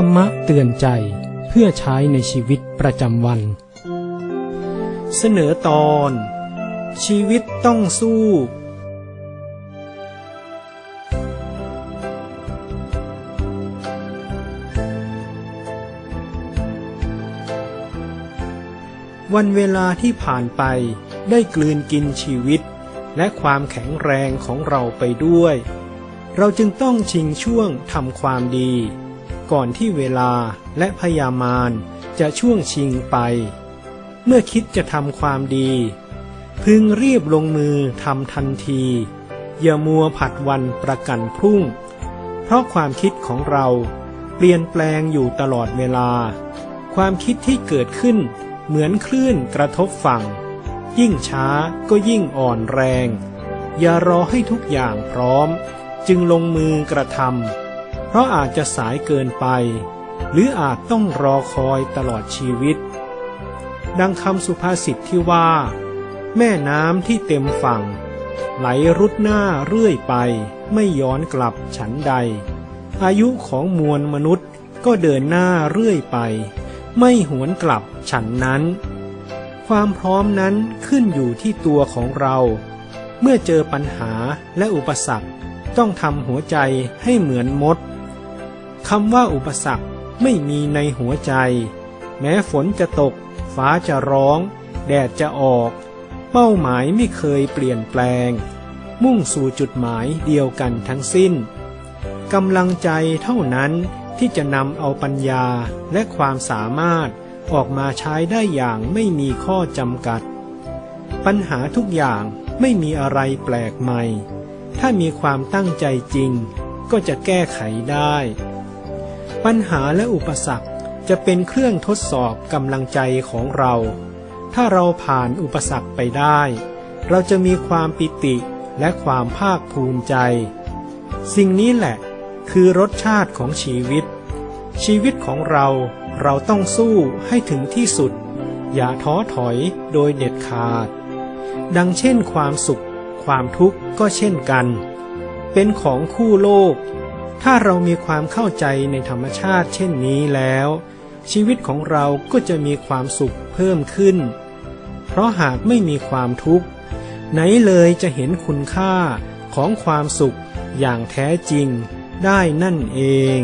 รรมะเตือนใจเพื่อใช้ในชีวิตประจำวัน เสนอตอน ชีวิตต้องสู้ วันเวลาที่ผ่านไปได้กลืนกินชีวิต และความแข็งแรงของเราไปด้วย เราจึงต้องชิงช่วงทำความดี ก่อนที่เวลาและพยามารจะช่วงชิงไป เมื่อคิดจะทำความดี พึงรีบลงมือทำทันที อย่ามัวผัดวันประกันพรุ่ง เพราะความคิดของเราเปลี่ยนแปลงอยู่ตลอดเวลา ความคิดที่เกิดขึ้นเหมือนคลื่นกระทบฝั่ง ยิ่งช้าก็ยิ่งอ่อนแรง อย่ารอให้ทุกอย่างพร้อม จึงลงมือกระทำ ราะอาจจะสายเกินไป หรืออาจต้องรอคอยตลอดชีวิต ดังคำสุภาษิตที่ว่า แม่น้ำที่เต็มฝั่ง ไหลรุดหน้าเรื่อยไป ไม่ย้อนกลับฉันใด อายุของมวลมนุษย์ก็เดินหน้าเรื่อยไป ไม่หวนกลับฉันนั้น ความพร้อมนั้นขึ้นอยู่ที่ตัวของเรา เมื่อเจอปัญหาและอุปสรรคต้องทำหัวใจให้เหมือนมด คำว่าอุปสรรคไม่มีในหัวใจ แม้ฝนจะตก ฟ้าจะร้อง แดดจะออก เป้าหมายไม่เคยเปลี่ยนแปลง มุ่งสู่จุดหมายเดียวกันทั้งสิ้นกำลังใจเท่านั้นที่จะนำเอาปัญญาและความสามารถออกมาใช้ได้อย่างไม่มีข้อจำกัด ปัญหาทุกอย่างไม่มีอะไรแปลกใหม่ ถ้ามีความตั้งใจจริงก็จะแก้ไขได้ ปัญหาและอุปสรรคจะเป็นเครื่องทดสอบกำลังใจของเรา ถ้าเราผ่านอุปสรรคไปได้ เราจะมีความปิติและความภาคภูมิใจ สิ่งนี้แหละคือรสชาติของชีวิต ชีวิตของเราเราต้องสู้ให้ถึงที่สุด อย่าท้อถอยโดยเด็ดขาด ดังเช่นความสุข ความทุกข์ก็เช่นกัน เป็นของคู่โลก ถ้าเรามีความเข้าใจในธรรมชาติเช่นนี้แล้ว ชีวิตของเราก็จะมีความสุขเพิ่มขึ้น เพราะหากไม่มีความทุกข์ ไหนเลยจะเห็นคุณค่าของความสุขอย่างแท้จริงได้นั่นเอง